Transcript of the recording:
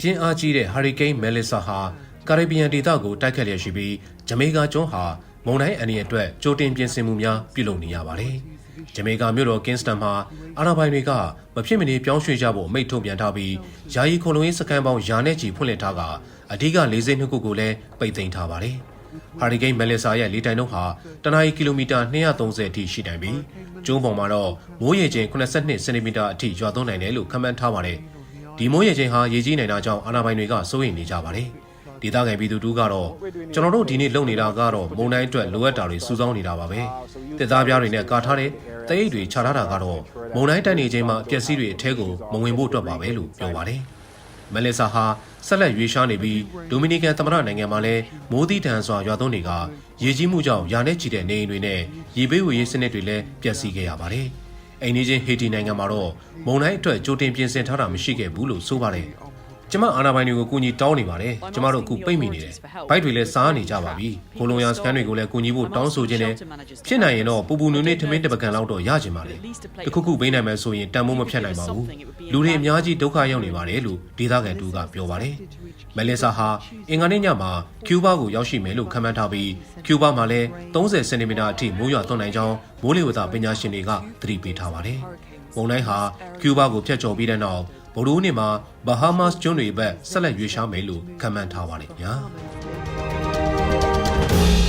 ပြင်းအားကြီးတဲ့ဟာရီကိန်းမဲလီဆာဟာကာရစ်ဘီယံဒေသကိုတိုက်ခတ်လျက်ရှိပြီးဂျမေကာကျွန်းဟာမုန်တိုင်းအန္တရာယ်အတွက်ကြိုတင်ပြင်ဆင်မှုများပြုလုပ်နေရပါတယ်။ဂျမေကာမြို့တော်ကင်းစတန်မှာအာဏာပိုင်တွေကမဖြစ်မနေပြောင်းရွှေ့ကြဖို့အမိန့်ထုတ်ပြန်ထားပြီးယာယီခုံလုံရေးစခန်းပေါင်းယာနဲ့ချီဖွင့်လှစ်ထားကအဓိက၄၂ခုကိုလည်းပိတ်သိမ်းထားပါတယ်။ဟာရီကိန်းမဲလီဆာရဲ့လေတိုင်နှုန်းဟာတနအီကီလိုမီတာ230အထိရှိနိုင်ပြီးကျုံးပေါ်မှာတော့မိုးရေချိန်82စင်တီမီတာအထိရွာသွန်းနိုင်တယ်လို့ခန့်မှန်းထားပါတယ်။ ဒီမိုးရေချိန်ဟာရေကြီးနိုင်တာကြောင့်အာဏာပိုင်တွေကစိုးရိမ်နေကြပါတယ်။ဒေသခံပြည်သူတို့ကတော့ကျွန်တော်တို့ဒီနေ့လုပ်နေတာကတော့မုန်တိုင်းအတွက်လိုအပ်တာတွေစုဆောင်းနေတာပါပဲ။တစ်သားပြားတွေနဲ့ကာထားတဲ့တအိတ်တွေခြာထားတာကတော့မုန်တိုင်းတိုက်နေချိန်မှာအပျက်စီးတွေအထဲကိုမဝင်ဖို့အတွက်ပါပဲလို့ပြောပါတယ်။မလေးဆာဟာဆက်လက်ရွေးရှားနေပြီးဒိုမီနီကန်သမ္မတနိုင်ငံမှာလည်းမိုးသီးတန်စွာရွာသွန်းတွေကရေကြီးမှုကြောင့်ယာနဲ့ချီတဲ့နေအိမ်တွေနဲ့ရေဘေးဝေရေးစနစ်တွေလည်းပျက်စီးခဲ့ရပါတယ်။ အိမ်နီးချင်းဟေတီနိုင်ငံမှာတော့မုန်တိုင်းအတွက်ကြိုတင်ပြင်ဆင်ထားတာမရှိခဲ့ဘူးလို့ဆိုပါတယ်။ ကျမအာနာပိုင်တွေကိုကူညီတောင်းနေပါတယ်။ကျမတို့အခုပိတ်မိနေတယ်။ဘိုက်တွေလည်းစားနေကြပါပြီ။ကိုလိုယာစကန်တွေကိုလည်းကူညီဖို့တောင်းဆိုခြင်းနဲ့ဖြစ်နိုင်ရင်တော့ပူပူနွေ့နွေ့ထမင်းတစ်ပကံလောက်တော့ရကြပါလေ။တခုခုပေးနိုင်မယ်ဆိုရင်တန်မိုးမဖြတ်နိုင်ပါဘူး။လူတွေအများကြီးဒုက္ခရောက်နေပါတယ်လို့ဒေသခံတူကပြောပါတယ်။မလေးဆာဟာအင်္ဂါနေ့ညမှာကျူးဘားကိုရောက်ရှိမယ်လို့ခန့်မှန်းထားပြီးကျူးဘားမှာလည်း30စင်တီမီတာအထိမိုးရွာသွန်းနိုင်ကြောင်းမိုးလေဝသပညာရှင်တွေကသတိပေးထားပါတယ်။မုန်တိုင်းဟာကျူးဘားကိုဖျက်ကျော်ပြီးတဲ့နောက် ဗုဒ္ဓဦးနေ့မှာဘာဟာမတ်ကျွန်းတွေဘက်ဆက်လက်ရွေ့လျားမယ်လို့ခန့်မှန်းထားပါတယ်ခင်ဗျာ။